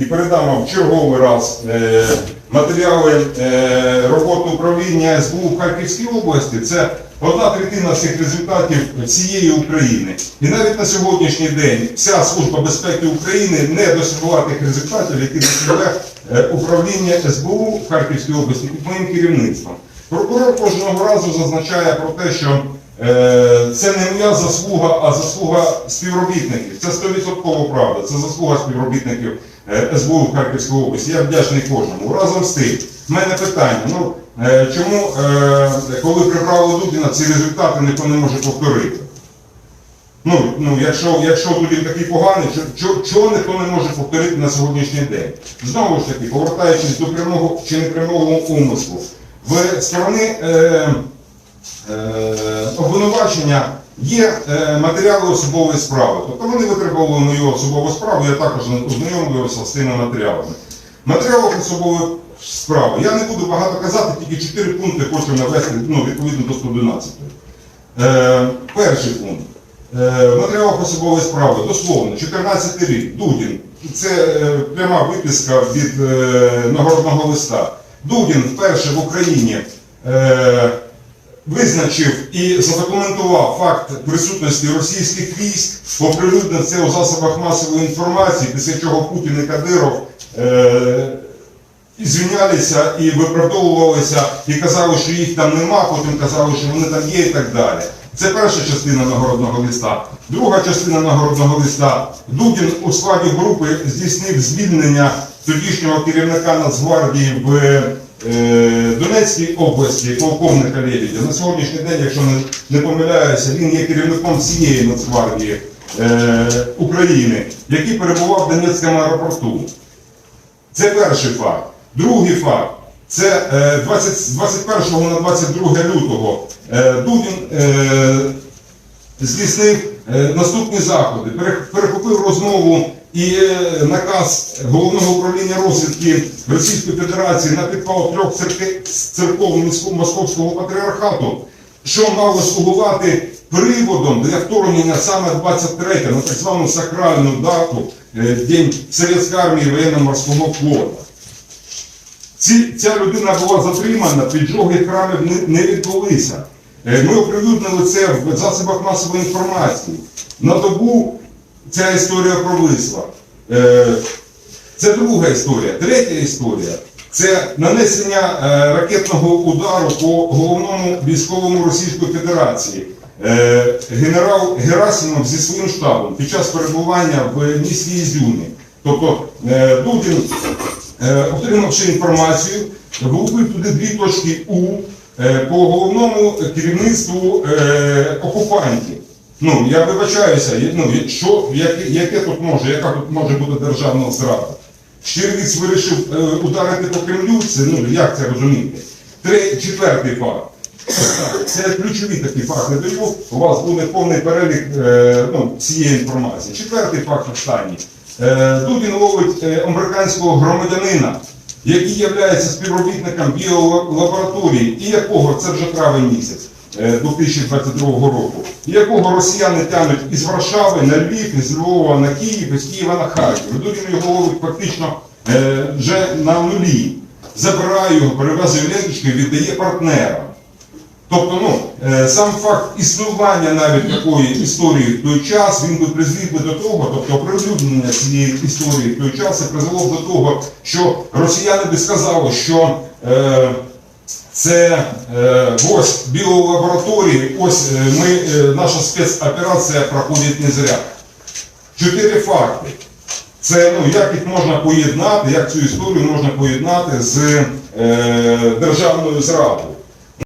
І передам вам в черговий раз е, матеріали е, роботи управління СБУ в Харківській області. Це одна третина всіх результатів всієї України. І навіть на сьогоднішній день вся Служба безпеки України не досягла тих результатів, які досягає е, управління СБУ в Харківській області під моїм керівництвом. Прокурор кожного разу зазначає про те, що це не моя заслуга, а заслуга співробітників. Це 100% правда. Це заслуга співробітників СБУ в Харківській області. Я вдячний кожному. Разом з тим, в мене питання. Ну, е, чому, е, коли прибрали Дудіна, ці результати ніхто не може повторити? Ну, ну якщо, якщо Дудін такий поганий, чо- чо- чого ніхто не може повторити на сьогоднішній день? Знову ж таки, повертаючись до прямого чи непрямого умислу, в сторони е, е, обвинувачення є е, матеріали особової справи. Тобто вони витребували мою особову справу, я також ознайомлювався з тими матеріалами. Матеріали особової справи. Я не буду багато казати, тільки чотири пункти хочу навести ну, відповідно до 111. Е, перший пункт. Е, матеріалах особової справи, дословно, 14 рік, Дудін. Це е, пряма виписка від е, нагородного листа. Дудін вперше в Україні е, визначив і задокументував факт присутності російських військ, оприлюднив це у засобах масової інформації, після чого Путін і Кадиров е, і і виправдовувалися, і казали, що їх там нема, потім казали, що вони там є і так далі. Це перша частина нагородного листа. Друга частина нагородного листа. Дудін у складі групи здійснив звільнення тодішнього керівника Нацгвардії в е, Донецькій області, полковника Лебедя. На сьогоднішній день, якщо не, помиляюся, він є керівником всієї Нацгвардії е, України, який перебував в Донецькому аеропорту. Це перший факт. Другий факт. Це е, 20, 21 на 22 лютого е, Дудін е, здійснив е, наступні заходи. Перехопив розмову і е, наказ головного управління розвідки Російської Федерації на підпал трьох церков Московського патріархату, що мало слугувати приводом для вторгнення саме 23 на так звану сакральну дату е, День Совєтської армії воєнно-морського флоту. Ця людина була затримана, піджоги храмів не відбулися. Е, Ми оприлюднили це в засобах масової інформації. На добу ця історія провисла. Е, Це друга історія. Третя історія це нанесення е, ракетного удару по головному військовому Російської Федерації. Генерал Герасимов зі своїм штабом під час перебування в місті Ізюмі. Тобто Дудін отримавши інформацію, влупив туди дві точки У по головному керівництву е, окупантів. Ну, я вибачаюся, ну, що, яке, яке тут може, яка тут може бути державна зрада? Щирвіць вирішив е, ударити по Кремлю, це, ну, як це розуміти? Три, четвертий факт. Це ключові такі факти. Даю, у вас буде повний перелік е, ну, цієї інформації. Четвертий факт останній. Е, Дудін ловить е, американського громадянина, який є співробітником біолабораторії, і якого це вже травень місяць е, 2022 року, і якого росіяни тянуть із Варшави на Львів, із Львова на Київ, із Києва на Харків. Дудін його ловить фактично е, вже на нулі. Забирає його, перевезує ленточки і віддає партнерам. Тобто, ну, е, сам факт існування навіть такої історії в той час, він би призвів би до того, тобто оприлюднення цієї історії в той час і призвело б до того, що росіяни би сказали, що е, це е, ось біолабораторії, ось е, ми, е, наша спецоперація проходить не зря. Чотири факти. Це ну, як їх можна поєднати, як цю історію можна поєднати з е, державною зрадою.